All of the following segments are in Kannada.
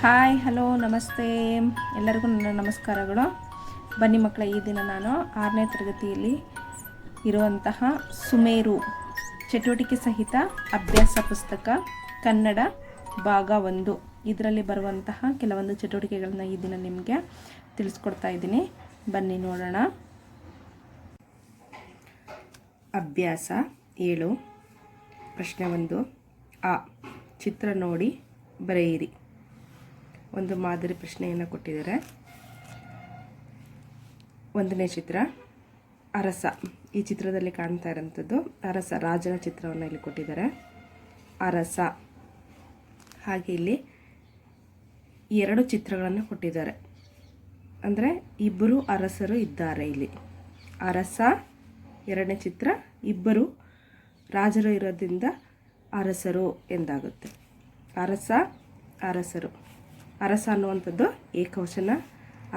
ಹಾಯ್ ಹಲೋ ನಮಸ್ತೆ. ಎಲ್ಲರಿಗೂ ನನ್ನ ನಮಸ್ಕಾರಗಳು. ಬನ್ನಿ ಮಕ್ಕಳ, ಈ ದಿನ ನಾನು ಆರನೇ ತರಗತಿಯಲ್ಲಿ ಇರುವಂತಹ ಸುಮೇರು ಚಟುವಟಿಕೆ ಸಹಿತ ಅಭ್ಯಾಸ ಪುಸ್ತಕ ಕನ್ನಡ ಭಾಗ ಒಂದು. ಇದರಲ್ಲಿ ಬರುವಂತಹ ಕೆಲವೊಂದು ಚಟುವಟಿಕೆಗಳನ್ನ ಈ ದಿನ ನಿಮಗೆ ತಿಳಿಸ್ಕೊಡ್ತಾ ಇದ್ದೀನಿ. ಬನ್ನಿ ನೋಡೋಣ. ಅಭ್ಯಾಸ ಏಳು. ಪ್ರಶ್ನೆ ಒಂದು. ಆ. ಚಿತ್ರ ನೋಡಿ ಬರೆಯಿರಿ. ಒಂದು ಮಾದರಿ ಪ್ರಶ್ನೆಯನ್ನು ಕೊಟ್ಟಿದ್ದಾರೆ. ಒಂದನೇ ಚಿತ್ರ, ಅರಸ. ಈ ಚಿತ್ರದಲ್ಲಿ ಕಾಣ್ತಾ ಇರೋಂಥದ್ದು ಅರಸ ರಾಜನ ಚಿತ್ರವನ್ನು ಇಲ್ಲಿ ಕೊಟ್ಟಿದ್ದಾರೆ. ಅರಸ. ಹಾಗೆ ಇಲ್ಲಿ ಎರಡು ಚಿತ್ರಗಳನ್ನು ಕೊಟ್ಟಿದ್ದಾರೆ. ಅಂದರೆ ಇಬ್ಬರು ಅರಸರು ಇದ್ದಾರೆ ಇಲ್ಲಿ. ಅರಸ ಎರಡನೇ ಚಿತ್ರ, ಇಬ್ಬರು ರಾಜರು ಇರೋದ್ರಿಂದ ಅರಸರು ಎಂದಾಗುತ್ತೆ. ಅರಸ, ಅರಸರು. ಅರಸ ಅನ್ನುವಂಥದ್ದು ಏಕವಚನ,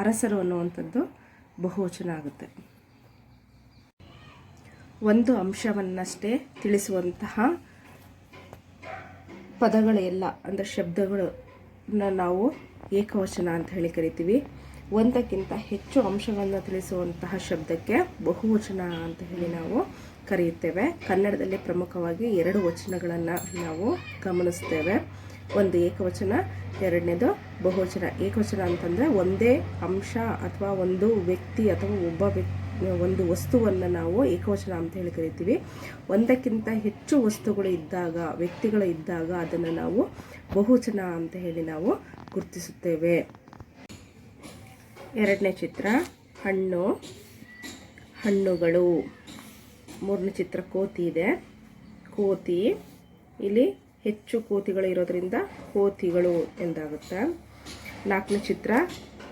ಅರಸರು ಅನ್ನುವಂಥದ್ದು ಬಹುವಚನ ಆಗುತ್ತೆ. ಒಂದು ಅಂಶವನ್ನಷ್ಟೇ ತಿಳಿಸುವಂತಹ ಪದಗಳೆಲ್ಲ, ಅಂದರೆ ಶಬ್ದಗಳನ್ನ ನಾವು ಏಕವಚನ ಅಂತ ಹೇಳಿ ಕರಿತೀವಿ. ಒಂದಕ್ಕಿಂತ ಹೆಚ್ಚು ಅಂಶಗಳನ್ನು ತಿಳಿಸುವಂತಹ ಶಬ್ದಕ್ಕೆ ಬಹುವಚನ ಅಂತ ಹೇಳಿ ನಾವು ಕರೆಯುತ್ತೇವೆ. ಕನ್ನಡದಲ್ಲಿ ಪ್ರಮುಖವಾಗಿ ಎರಡು ವಚನಗಳನ್ನು ನಾವು ಗಮನಿಸ್ತೇವೆ. ಒಂದು ಏಕವಚನ, ಎರಡನೇದು ಬಹುವಚನ. ಏಕವಚನ ಅಂತಂದರೆ ಒಂದೇ ಅಂಶ ಅಥವಾ ಒಂದು ವ್ಯಕ್ತಿ ಅಥವಾ ಒಬ್ಬ ವ್ಯಕ್ತಿ, ಒಂದು ವಸ್ತುವನ್ನು ನಾವು ಏಕವಚನ ಅಂತ ಹೇಳಿ ಕರಿತೀವಿ. ಒಂದಕ್ಕಿಂತ ಹೆಚ್ಚು ವಸ್ತುಗಳು ಇದ್ದಾಗ, ವ್ಯಕ್ತಿಗಳು ಇದ್ದಾಗ ಅದನ್ನು ನಾವು ಬಹುವಚನ ಅಂತ ಹೇಳಿ ನಾವು ಗುರುತಿಸುತ್ತೇವೆ. ಎರಡನೇ ಚಿತ್ರ, ಹಣ್ಣು, ಹಣ್ಣುಗಳು. ಮೂರನೇ ಚಿತ್ರ, ಕೋತಿ ಇದೆ. ಕೋತಿ, ಇಲ್ಲಿ ಹೆಚ್ಚು ಕೋತಿಗಳು ಇರೋದ್ರಿಂದ ಕೋತಿಗಳು ಎಂದಾಗುತ್ತೆ. ನಾಲ್ಕನೇ ಚಿತ್ರ,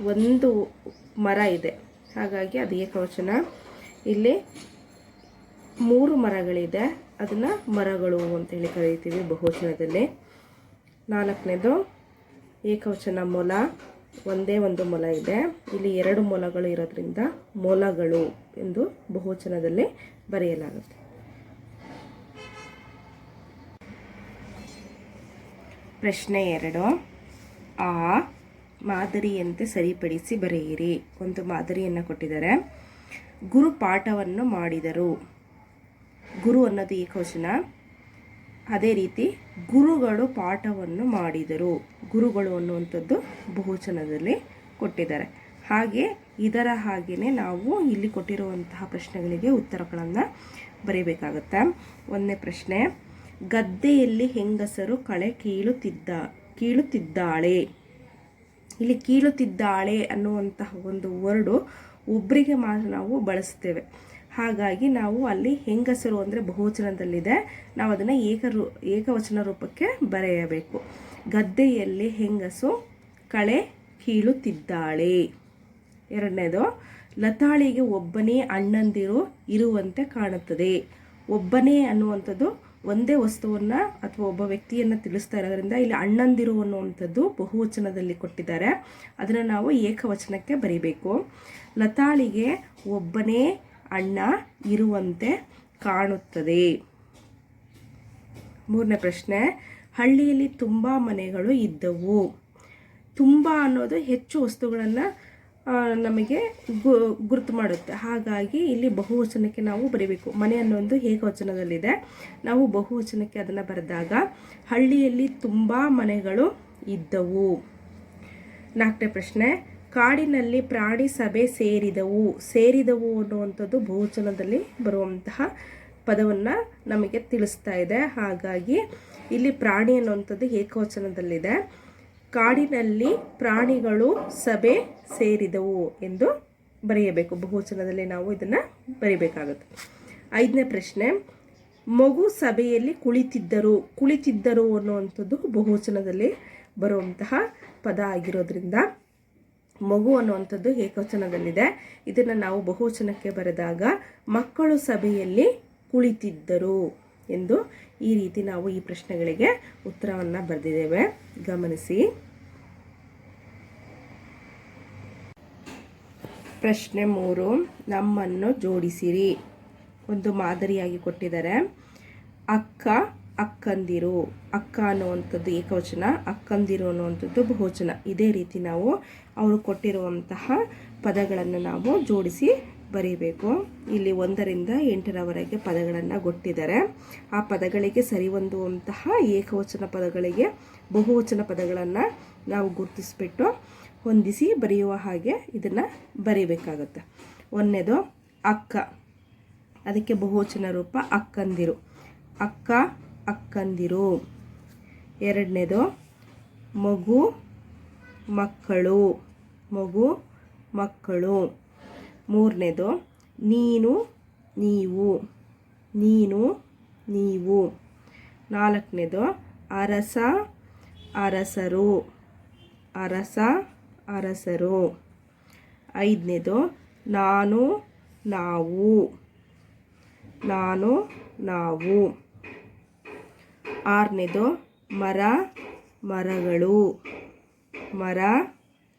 ಒಂದು ಮರ ಇದೆ. ಹಾಗಾಗಿ ಅದು ಏಕವಚನ. ಇಲ್ಲಿ ಮೂರು ಮರಗಳಿದೆ. ಅದನ್ನು ಮರಗಳು ಅಂತೇಳಿ ಕರೀತೀವಿ ಬಹುವಚನದಲ್ಲಿ. ನಾಲ್ಕನೇದು, ಏಕವಚನ ಮೊಲ. ಒಂದೇ ಒಂದು ಮೊಲ ಇದೆ. ಇಲ್ಲಿ ಎರಡು ಮೊಲಗಳು ಇರೋದ್ರಿಂದ ಮೊಲಗಳು ಎಂದು ಬಹುವಚನದಲ್ಲಿ ಬರೆಯಲಾಗುತ್ತೆ. ಪ್ರಶ್ನೆ ಎರಡು. ಆ ಮಾದರಿಯಂತೆ ಸರಿಪಡಿಸಿ ಬರೆಯಿರಿ. ಒಂದು ಮಾದರಿಯನ್ನು ಕೊಟ್ಟಿದ್ದಾರೆ. ಗುರು ಪಾಠವನ್ನು ಮಾಡಿದರು. ಗುರು ಅನ್ನೋದು ಏಕವಚನ ಅದೇ ರೀತಿ ಗುರುಗಳು ಪಾಠವನ್ನು ಮಾಡಿದರು. ಗುರುಗಳು ಅನ್ನುವಂಥದ್ದು ಬಹುಚನದಲ್ಲಿ ಕೊಟ್ಟಿದ್ದಾರೆ. ಹಾಗೆ ಇದರ ಹಾಗೆಯೇ ನಾವು ಇಲ್ಲಿ ಕೊಟ್ಟಿರುವಂತಹ ಪ್ರಶ್ನೆಗಳಿಗೆ ಉತ್ತರಗಳನ್ನು ಬರೀಬೇಕಾಗತ್ತೆ. ಒಂದನೇ ಪ್ರಶ್ನೆ ಗದ್ದೆಯಲ್ಲಿ ಹೆಂಗಸರು ಕಳೆ ಕೀಳುತ್ತಿದ್ದ, ಕೀಳುತ್ತಿದ್ದಾಳೆ. ಇಲ್ಲಿ ಕೀಳುತ್ತಿದ್ದಾಳೆ ಅನ್ನುವಂತಹ ಒಂದು ವರ್ಡು ಒಬ್ಬರಿಗೆ ಮಾತ್ರ ನಾವು ಬಳಸ್ತೇವೆ. ಹಾಗಾಗಿ ನಾವು ಅಲ್ಲಿ ಹೆಂಗಸರು ಅಂದರೆ ಬಹುವಚನದಲ್ಲಿದೆ. ನಾವು ಅದನ್ನು ಏಕ ಏಕವಚನ ರೂಪಕ್ಕೆ ಬರೆಯಬೇಕು. ಗದ್ದೆಯಲ್ಲಿ ಹೆಂಗಸು ಕಳೆ ಕೀಳುತ್ತಿದ್ದಾಳೆ. ಎರಡನೇದು, ಲತಾಳಿಗೆ ಒಬ್ಬನೇ ಅಣ್ಣಂದಿರು ಇರುವಂತೆ ಕಾಣುತ್ತದೆ. ಒಬ್ಬನೇ ಅನ್ನುವಂಥದ್ದು ಒಂದೇ ವಸ್ತುವನ್ನು ಅಥವಾ ಒಬ್ಬ ವ್ಯಕ್ತಿಯನ್ನು ತಿಳಿಸ್ತಾ ಇರೋದ್ರಿಂದ ಇಲ್ಲಿ ಅಣ್ಣಂದಿರು ಅನ್ನುವಂಥದ್ದು ಬಹುವಚನದಲ್ಲಿ ಕೊಟ್ಟಿದ್ದಾರೆ. ಅದನ್ನು ನಾವು ಏಕವಚನಕ್ಕೆ ಬರೀಬೇಕು. ಲತಾಳಿಗೆ ಒಬ್ಬನೇ ಅಣ್ಣ ಇರುವಂತೆ ಕಾಣುತ್ತದೆ. ಮೂರನೇ ಪ್ರಶ್ನೆ, ಹಳ್ಳಿಯಲ್ಲಿ ತುಂಬ ಮನೆಗಳು ಇದ್ದವು. ತುಂಬ ಅನ್ನೋದು ಹೆಚ್ಚು ವಸ್ತುಗಳನ್ನು ನಮಗೆ ಗು, ಗುರುತು ಮಾಡುತ್ತೆ. ಹಾಗಾಗಿ ಇಲ್ಲಿ ಬಹುವಚನಕ್ಕೆ ನಾವು ಬರೀಬೇಕು. ಮನೆ ಅನ್ನೊಂದು ಏಕವಚನದಲ್ಲಿದೆ ನಾವು ಬಹುವಚನಕ್ಕೆ ಅದನ್ನು ಬರೆದಾಗ, ಹಳ್ಳಿಯಲ್ಲಿ ತುಂಬ ಮನೆಗಳು ಇದ್ದವು. ನಾಲ್ಕನೇ ಪ್ರಶ್ನೆ, ಕಾಡಿನಲ್ಲಿ ಪ್ರಾಣಿ ಸಭೆ ಸೇರಿದವು. ಸೇರಿದವು ಅನ್ನುವಂಥದ್ದು ಬಹುವಚನದಲ್ಲಿ ಬರುವಂತಹ ಪದವನ್ನು ನಮಗೆ ತಿಳಿಸ್ತಾ ಇದೆ. ಹಾಗಾಗಿ ಇಲ್ಲಿ ಪ್ರಾಣಿ ಅನ್ನುವಂಥದ್ದು ಏಕವಚನದಲ್ಲಿದೆ. ಕಾಡಿನಲ್ಲಿ ಪ್ರಾಣಿಗಳು ಸಭೆ ಸೇರಿದವು ಎಂದು ಬರೆಯಬೇಕು. ಬಹುವಚನದಲ್ಲಿ ನಾವು ಇದನ್ನು ಬರೀಬೇಕಾಗುತ್ತೆ. ಐದನೇ ಪ್ರಶ್ನೆ, ಮಗು ಸಭೆಯಲ್ಲಿ ಕುಳಿತಿದ್ದರು. ಕುಳಿತಿದ್ದರು ಅನ್ನುವಂಥದ್ದು ಬಹುವಚನದಲ್ಲಿ ಬರುವಂತಹ ಪದ ಆಗಿರೋದ್ರಿಂದ ಮಗು ಅನ್ನುವಂಥದ್ದು ಏಕವಚನದಲ್ಲಿದೆ. ಇದನ್ನು ನಾವು ಬಹುವಚನಕ್ಕೆ ಬರೆದಾಗ, ಮಕ್ಕಳು ಸಭೆಯಲ್ಲಿ ಕುಳಿತಿದ್ದರು. ಎಂದು ಈ ರೀತಿ ನಾವು ಈ ಪ್ರಶ್ನೆಗಳಿಗೆ ಉತ್ತರವನ್ನು ಬರೆದಿದ್ದೇವೆ. ಗಮನಿಸಿ. ಪ್ರಶ್ನೆ ಮೂರು, ನಮ್ಮನ್ನು ಜೋಡಿಸಿರಿ. ಒಂದು ಮಾದರಿಯಾಗಿ ಕೊಟ್ಟಿದ್ದಾರೆ. ಅಕ್ಕ, ಅಕ್ಕಂದಿರು. ಅಕ್ಕ ಅನ್ನುವಂಥದ್ದು ಏಕವಚನ, ಅಕ್ಕಂದಿರು ಅನ್ನುವಂಥದ್ದು ಬಹುವಚನ. ಇದೇ ರೀತಿ ನಾವು ಅವರು ಕೊಟ್ಟಿರುವಂತಹ ಪದಗಳನ್ನು ನಾವು ಜೋಡಿಸಿ ಬರೀಬೇಕು. ಇಲ್ಲಿ ಒಂದರಿಂದ ಎಂಟರವರೆಗೆ ಪದಗಳನ್ನು ಕೊಟ್ಟಿದ್ದಾರೆ ಆ ಪದಗಳಿಗೆ ಸರಿಹೊಂದುವಂತಹ ಏಕವಚನ ಪದಗಳಿಗೆ ಬಹುವಚನ ಪದಗಳನ್ನು ನಾವು ಗುರುತಿಸ್ಬಿಟ್ಟು ಹೊಂದಿಸಿ ಬರೆಯುವ ಹಾಗೆ ಇದನ್ನು ಬರೀಬೇಕಾಗುತ್ತೆ. ಒಂದನೇದು ಅಕ್ಕ. ಅದಕ್ಕೆ ಬಹುವಚನ ರೂಪ ಅಕ್ಕಂದಿರು. ಅಕ್ಕ, ಅಕ್ಕಂದಿರು. ಎರಡನೇದು ಮಗು, ಮಕ್ಕಳು. ಮಗು, ಮಕ್ಕಳು. ಮೂರನೇದು, ನೀನು, ನೀವು ನೀನು, ನೀವು. ನಾಲ್ಕನೇದು, ಅರಸ, ಅರಸರು. ಅರಸ, ಅರಸರು. ಐದನೇದು, ನಾನು, ನಾವು. ನಾನು, ನಾವು. ಆರನೇದು, ಮರ, ಮರಗಳು. ಮರ,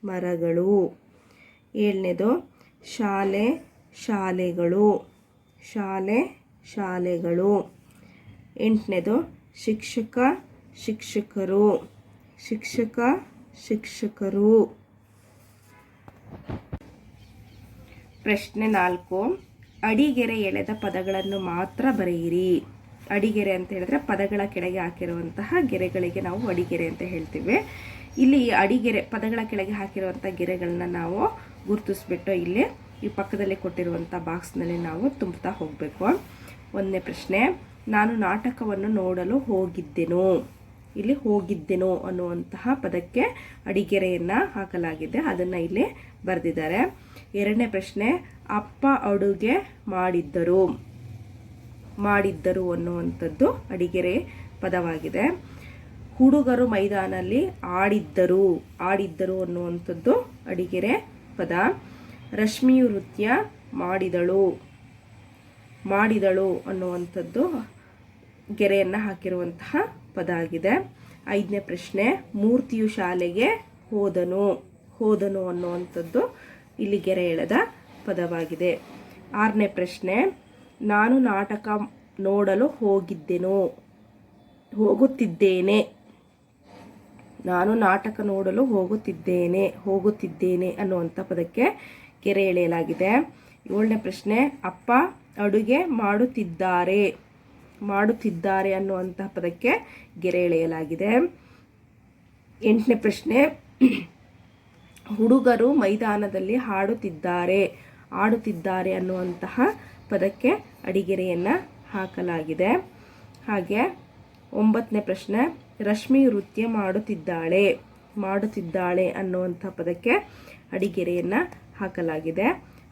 ಮರಗಳು. ಏಳನೇದು ಶಾಲೆ, ಶಾಲೆಗಳು. ಶಾಲೆ, ಶಾಲೆಗಳು. ಎಂಟನೇದು, ಶಿಕ್ಷಕ, ಶಿಕ್ಷಕರು. ಶಿಕ್ಷಕ, ಶಿಕ್ಷಕರು. ಪ್ರಶ್ನೆ ನಾಲ್ಕು. ಅಡಿಗೆರೆ ಎಳೆದ ಪದಗಳನ್ನು ಮಾತ್ರ ಬರೆಯಿರಿ. ಅಡಿಗೆರೆ ಅಂತ ಹೇಳಿದ್ರೆ ಪದಗಳ ಕೆಳಗೆ ಹಾಕಿರುವಂತಹ ಗೆರೆಗಳಿಗೆ ನಾವು ಅಡಿಗೆರೆ ಅಂತ ಹೇಳ್ತೀವಿ. ಇಲ್ಲಿ ಅಡಿಗೆರೆ ಪದಗಳ ಕೆಳಗೆ ಹಾಕಿರುವಂಥ ಗೆರೆಗಳನ್ನ ನಾವು ಗುರುತಿಸ್ಬಿಟ್ಟು ಇಲ್ಲಿ ಈ ಪಕ್ಕದಲ್ಲಿ ಕೊಟ್ಟಿರುವಂಥ ಬಾಕ್ಸ್ನಲ್ಲಿ ನಾವು ತುಂಬುತ್ತಾ ಹೋಗಬೇಕು. ಒಂದನೇ ಪ್ರಶ್ನೆ, ನಾನು ನಾಟಕವನ್ನು ನೋಡಲು ಹೋಗಿದ್ದೆನು? ಇಲ್ಲಿ ಹೋಗಿದ್ದೆನು ಅನ್ನುವಂತಹ ಪದಕ್ಕೆ ಅಡಿಗೆರೆಯನ್ನು ಹಾಕಲಾಗಿದೆ. ಅದನ್ನು ಇಲ್ಲಿ ಬರೆದಿದ್ದಾರೆ. ಎರಡನೇ ಪ್ರಶ್ನೆ, ಅಪ್ಪ ಅಡುಗೆ ಮಾಡಿದ್ದರು? ಮಾಡಿದ್ದರು ಅನ್ನುವಂಥದ್ದು ಅಡಿಗೆರೆ ಪದವಾಗಿದೆ. ಹುಡುಗರು ಮೈದಾನಲ್ಲಿ ಆಡಿದ್ದರು. ಆಡಿದ್ದರು ಅನ್ನುವಂಥದ್ದು ಅಡಿಗೆರೆ ಪದ. ರಶ್ಮಿಯು ನೃತ್ಯ ಮಾಡಿದಳು. ಮಾಡಿದಳು ಅನ್ನುವಂಥದ್ದು ಗೆರೆಯನ್ನು ಹಾಕಿರುವಂತಹ ಪದ ಆಗಿದೆ. ಐದನೇ ಪ್ರಶ್ನೆ, ಮೂರ್ತಿಯು ಶಾಲೆಗೆ ಹೋದನು. ಹೋದನು ಅನ್ನುವಂಥದ್ದು ಇಲ್ಲಿ ಗೆರೆ ಎಳೆದ ಪದವಾಗಿದೆ. ಆರನೇ ಪ್ರಶ್ನೆ, ನಾನು ನಾಟಕ ನೋಡಲು ಹೋಗಿದ್ದೆನು? ಹೋಗುತ್ತಿದ್ದೇನೆ. ನಾನು ನಾಟಕ ನೋಡಲು ಹೋಗುತ್ತಿದ್ದೇನೆ ಹೋಗುತ್ತಿದ್ದೇನೆ ಅನ್ನುವಂಥ ಪದಕ್ಕೆ ಗೆರೆ ಎಳೆಯಲಾಗಿದೆ. ಏಳನೇ ಪ್ರಶ್ನೆ, ಅಪ್ಪ ಅಡುಗೆ ಮಾಡುತ್ತಿದ್ದಾರೆ ಮಾಡುತ್ತಿದ್ದಾರೆ ಅನ್ನುವಂತಹ ಪದಕ್ಕೆ ಗೆರೆ ಎಳೆಯಲಾಗಿದೆ. ಎಂಟನೇ ಪ್ರಶ್ನೆ, ಹುಡುಗರು ಮೈದಾನದಲ್ಲಿ ಹಾಡುತ್ತಿದ್ದಾರೆ ಆಡುತ್ತಿದ್ದಾರೆ ಅನ್ನುವಂತಹ ಪದಕ್ಕೆ ಅಡಿಗೆರೆಯನ್ನು ಹಾಕಲಾಗಿದೆ. ಹಾಗೆ ಒಂಬತ್ತನೇ ಪ್ರಶ್ನೆ, ರಶ್ಮಿ ನೃತ್ಯ ಮಾಡುತ್ತಿದ್ದಾಳೆ ಮಾಡುತ್ತಿದ್ದಾಳೆ ಅನ್ನುವಂಥ ಪದಕ್ಕೆ ಅಡಿಗೆರೆಯನ್ನು ಹಾಕಲಾಗಿದೆ.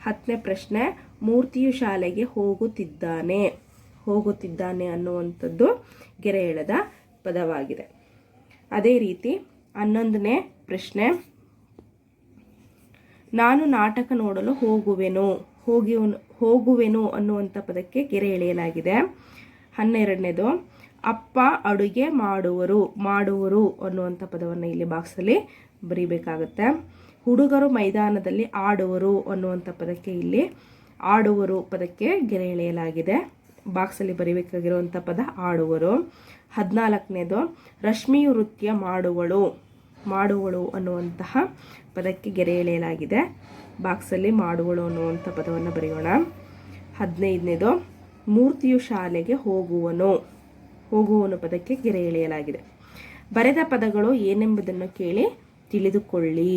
ಹತ್ತನೇ ಪ್ರಶ್ನೆ, ಮೂರ್ತಿಯು ಶಾಲೆಗೆ ಹೋಗುತ್ತಿದ್ದಾನೆ ಹೋಗುತ್ತಿದ್ದಾನೆ ಅನ್ನುವಂಥದ್ದು ಗೆರೆ ಎಳೆದ ಪದವಾಗಿದೆ. ಅದೇ ರೀತಿ ಹನ್ನೊಂದನೇ ಪ್ರಶ್ನೆ, ನಾನು ನಾಟಕ ನೋಡಲು ಹೋಗುವೆನು ಹೋಗಿ ಹೋಗುವೆನು ಅನ್ನುವಂಥ ಪದಕ್ಕೆ ಗೆರೆ ಎಳೆಯಲಾಗಿದೆ. ಹನ್ನೆರಡನೇದು ಅಪ್ಪ ಅಡುಗೆ ಮಾಡುವರು ಮಾಡುವರು ಅನ್ನುವಂಥ ಪದವನ್ನು ಇಲ್ಲಿ ಬಾಕ್ಸಲ್ಲಿ ಬರೀಬೇಕಾಗುತ್ತೆ. ಹುಡುಗರು ಮೈದಾನದಲ್ಲಿ ಆಡುವರು ಅನ್ನುವಂಥ ಪದಕ್ಕೆ ಇಲ್ಲಿ ಆಡುವರು ಪದಕ್ಕೆ ಗೆರೆ ಎಳೆಯಲಾಗಿದೆ. ಬಾಕ್ಸಲ್ಲಿ ಬರೀಬೇಕಾಗಿರುವಂಥ ಪದ ಆಡುವರು. ಹದಿನಾಲ್ಕನೇದು, ರಶ್ಮಿಯು ನೃತ್ಯ ಮಾಡುವಳು ಮಾಡುವಳು ಅನ್ನುವಂತಹ ಪದಕ್ಕೆ ಗೆರೆ ಎಳೆಯಲಾಗಿದೆ. ಬಾಕ್ಸಲ್ಲಿ ಮಾಡುವಳು ಅನ್ನುವಂಥ ಪದವನ್ನು ಬರೆಯೋಣ. ಹದಿನೈದನೇದು, ಮೂರ್ತಿಯು ಶಾಲೆಗೆ ಹೋಗುವನು. ಹೋಗುವನು ಪದಕ್ಕೆ ಗೆರೆ ಎಳೆಯಲಾಗಿದೆ ಬರೆದ ಪದಗಳು ಏನೆಂಬುದನ್ನು ಕೇಳಿ ತಿಳಿದುಕೊಳ್ಳಿ.